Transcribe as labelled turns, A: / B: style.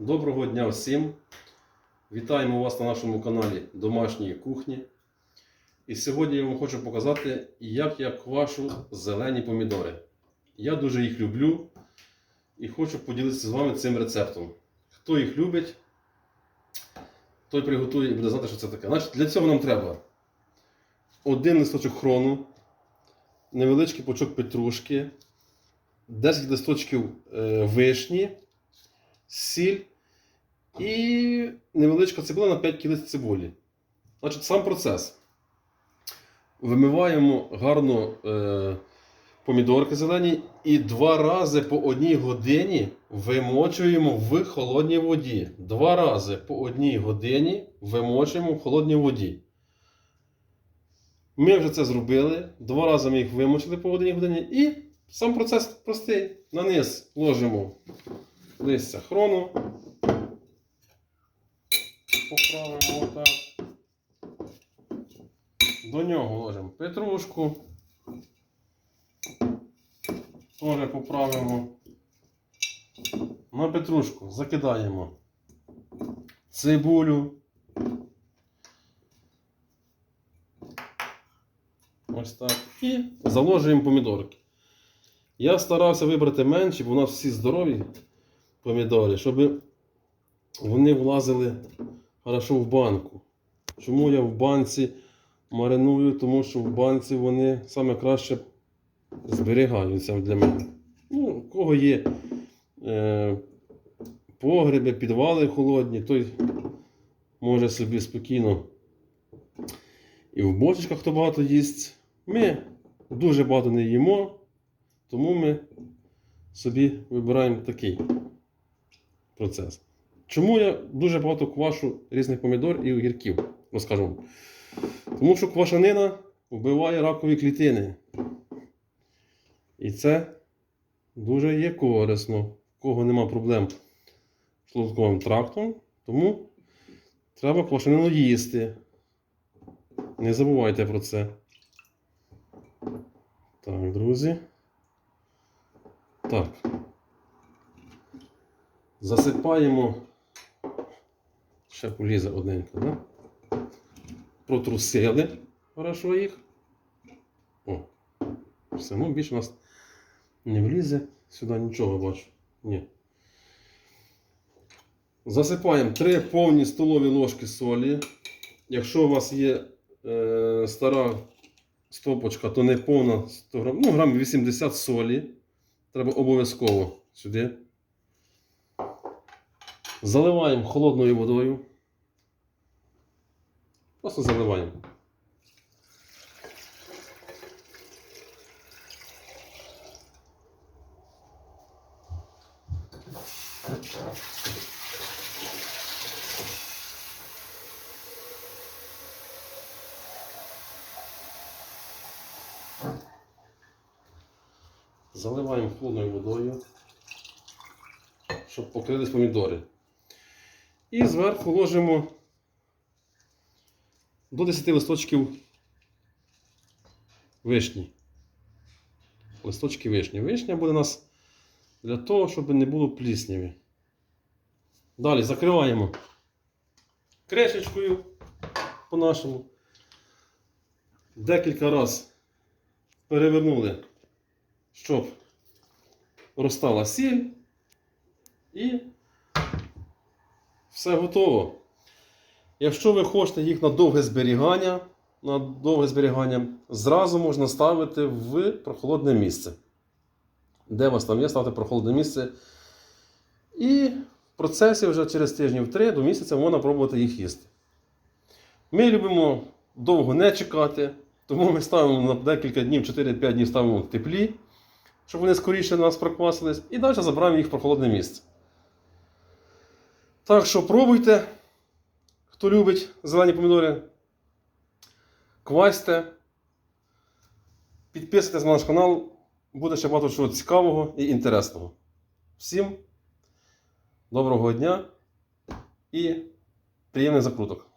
A: Доброго дня всім! Вітаємо вас на нашому каналі Домашньої кухні. І сьогодні я вам хочу показати, як я квашу зелені помідори. Я дуже їх люблю і хочу поділитися з вами цим рецептом. Хто їх любить, той приготує і буде знати, що це таке. Значить, для цього нам треба один листочок хрону, невеличкий пучок петрушки, 10 листочків е, вишні сіль і невеличка цибуля на 5 кг цибулі. Значить, сам процес. Вимиваємо гарно е, помідорки зелені і два рази по одній годині вимочуємо в холодній воді. Два рази по одній годині вимочуємо в холодній воді. Ми вже це зробили. Два рази ми їх вимочили по одній годині. І сам процес простий. На низ ложимо листя хрону. Поправимо отак. До нього ложимо петрушку. Теж поправимо. На петрушку закидаємо цибулю. Ось так. І заложуємо помідорки. Я старався вибрати менші, бо у нас всі здорові помідори, щоб вони влазили хорошо в банку. Чому я в банці мариную? Тому що в банці вони саме краще зберігаються для мене. Ну, у кого є е, погреби, підвали холодні, той може собі спокійно і в бочечках хто багато їсть. Ми дуже багато не їмо, тому ми собі вибираємо такий процес. Чому я дуже багато квашу різних помідор і огірків, розкажу вам. Тому що квашанина вбиває ракові клітини. І це дуже є корисно. В кого нема проблем з шлунковим трактом, тому треба квашанину їсти. Не забувайте про це. Так, друзі. Так. Засипаємо. Ще полізе одненько, да? Протрусили хорошо їх. О, все, ну більше у нас не влізе сюди нічого бачу. Ні. Засипаємо 3 повні столові ложки солі. Якщо у вас є е, стара стопочка, то не повна 100 грам, ну, грам 80 солі. Треба обов'язково сюди. Заливаємо холодною водою. Просто заливаємо. Заливаємо холодною водою, щоб покрились помідори. І зверху ложимо до 10 листочків вишні. Листочки вишні. Вишня буде у нас для того, щоб не було плісняві. Далі закриваємо кришечкою по-нашому. Декілька разів перевернули, щоб розтала сіль і все готово. Якщо ви хочете їх на довге зберігання, на довге зберігання, зразу можна ставити в прохолодне місце. Де у вас там є, ставте прохолодне місце. І в процесі вже через тижнів 3 до місяця можна пробувати їх їсти. Ми любимо довго не чекати, тому ми ставимо на декілька днів, 4-5 днів ставимо в теплі, щоб вони скоріше на нас проквасились. І далі забираємо їх в прохолодне місце. Так що пробуйте, хто любить зелені помідори, квасьте, підписуйтесь на наш канал, буде ще багато чого цікавого і інтересного. Всім доброго дня і приємних закруток!